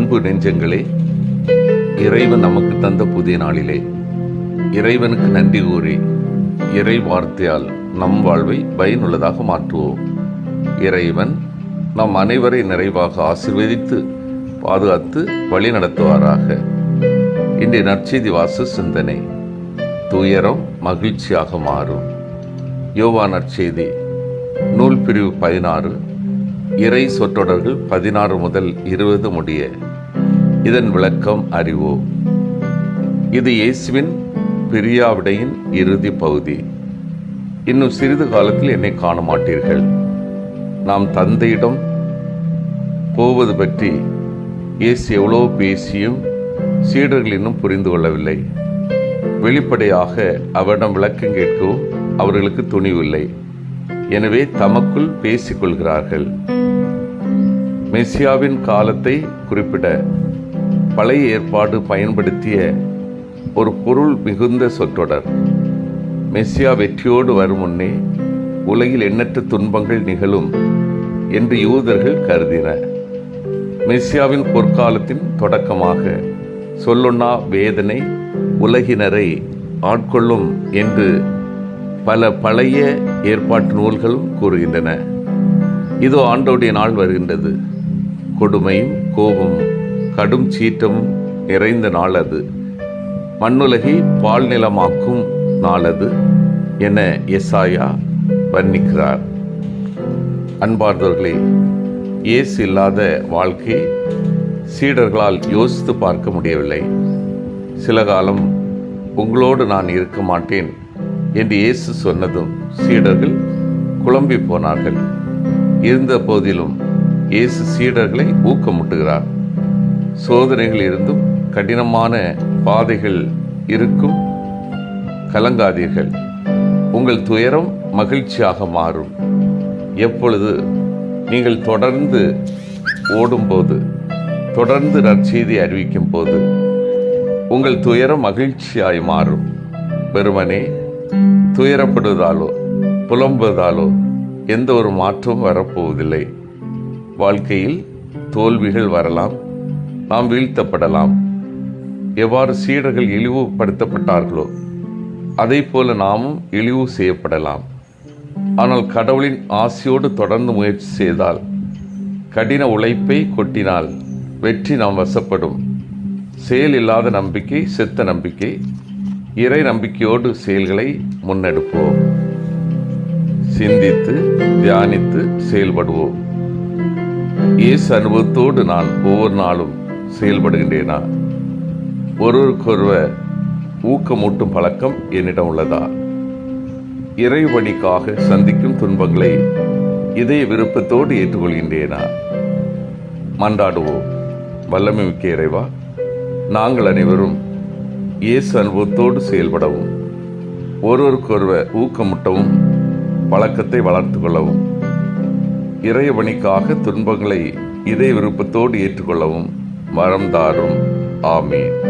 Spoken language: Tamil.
அன்பு நெஞ்சங்களே இறைவன் நமக்கு தந்த புதிய நாளிலே இறைவனுக்கு நன்றி கூறி இறை வார்த்தையால் நம் வாழ்வை பயனுள்ளதாக மாற்றுவோம். இறைவன் நம் அனைவரை நிறைவாக ஆசிர்வதித்து பாதுகாத்து வழி நடத்துவாராக இன்றைய நற்செய்தி வாச சிந்தனை துயரம் மகிழ்ச்சியாக மாறும். யோவா நற்செய்தி நூல் பிரிவு பதினாறு இறை சொற்றொடர்கள் பதினாறு முதல் இருபது முடிய இதன் விளக்கம் அறிவோம் இது இயேசுவின் பிரியாவிடையின் இறுதி பகுதி. இன்னும் சிறிது காலத்தில் என்னை காண மாட்டீர்கள் நாம் தந்தையிடம் போவது பற்றி இயேசு எவ்வளோ பேசியும் சீடர்கள் இன்னும் புரிந்து கொள்ளவில்லை. வெளிப்படையாக அவரிடம் விளக்கம் கேட்கவும் அவர்களுக்கு துணிவில்லை. எனவே தமக்குள் பேசிக்கொள்கிறார்கள். மெசியாவின் காலத்தை குறிப்பிட பழைய ஏற்பாடு பயன்படுத்திய ஒரு பொருள் மிகுந்த சொற்றொடர். மெஸ்ஸியா வெற்றியோடு வரும் முன்னே உலகில் எண்ணற்ற துன்பங்கள் நிகழும் என்று யூதர்கள் கருதின மெஸ்ஸியாவின் பொற்காலத்தின் தொடக்கமாக சொல்லுண்ணா வேதனை உலகினரை ஆட்கொள்ளும் என்று பல பழைய ஏற்பாட்டு நூல்களும் கூறுகின்றன. இதோ ஆண்டோடைய நாள் வருகின்றது. கொடுமையும் கோபமும் கடும் சீற்றம் நிறைந்த நாள் அது மண்ணுலகை பால் நிலமாக்கும் நாள் அது என எஸ்ஆயா வர்ணிக்கிறார். அன்பார்ந்தவர்களே இயேசு இல்லாத வாழ்க்கை சீடர்களால் யோசித்து பார்க்க முடியவில்லை. சில காலம் உங்களோடு நான் இருக்க மாட்டேன் என்று இயேசு சொன்னதும் சீடர்கள் குழம்பி போனார்கள். இருந்த போதிலும் இயேசு சீடர்களை ஊக்கமூட்டுகிறார். சோதனைகள் இருந்தும் கடினமான பாதைகள் இருக்கும். கலங்காதீர்கள். உங்கள் துயரம் மகிழ்ச்சியாக மாறும். எப்பொழுது நீங்கள் தொடர்ந்து ஓடும்போது தொடர்ந்து நற்செய்தி அறிவிக்கும் போது உங்கள் துயரம் மகிழ்ச்சியாய் மாறும். வெறுமனே துயரப்படுவதாலோ புலம்புவதாலோ எந்த ஒரு மாற்றமும் வரப்போவதில்லை. வாழ்க்கையில் தோல்விகள் வரலாம். நாம் வீழ்த்தப்படலாம். எவ்வாறு சீடர்கள் இழிவுபடுத்தப்பட்டார்களோ அதை போல நாமும் இழிவு செய்யப்படலாம். ஆனால் கடவுளின் ஆசையோடு தொடர்ந்து முயற்சி செய்தால் கடின உழைப்பை கொட்டினால் வெற்றி நாம் வசப்படும். செயல் இல்லாத நம்பிக்கை செத்த நம்பிக்கை இறை நம்பிக்கையோடு செயல்களை முன்னெடுப்போம். சிந்தித்து தியானித்து செயல்படுவோம். இயேசு அனுபவத்தோடு நான் ஒவ்வொரு நாளும் செயல்படுகின்றேனா? ஒருவருக்கொருவர் ஊக்கமூட்டும் பழக்கம் என்னிடம் உள்ளதா? இறைவணிக்காக சந்திக்கும் துன்பங்களை இதய விருப்பத்தோடு ஏற்றுக்கொள்கின்றேனா? மன்றாடுவோம். வல்லமை மிக்க இறைவா நாங்கள் அனைவரும் இயேசு அனுபவத்தோடு செயல்படவும் ஒருவருக்கொருவர் ஊக்கமுட்டவும் பழக்கத்தை வளர்த்து கொள்ளவும் இறைவணிக்காக துன்பங்களை இதய விருப்பத்தோடு ஏற்றுக்கொள்ளவும் மரம் தாரும் ஆமீன்.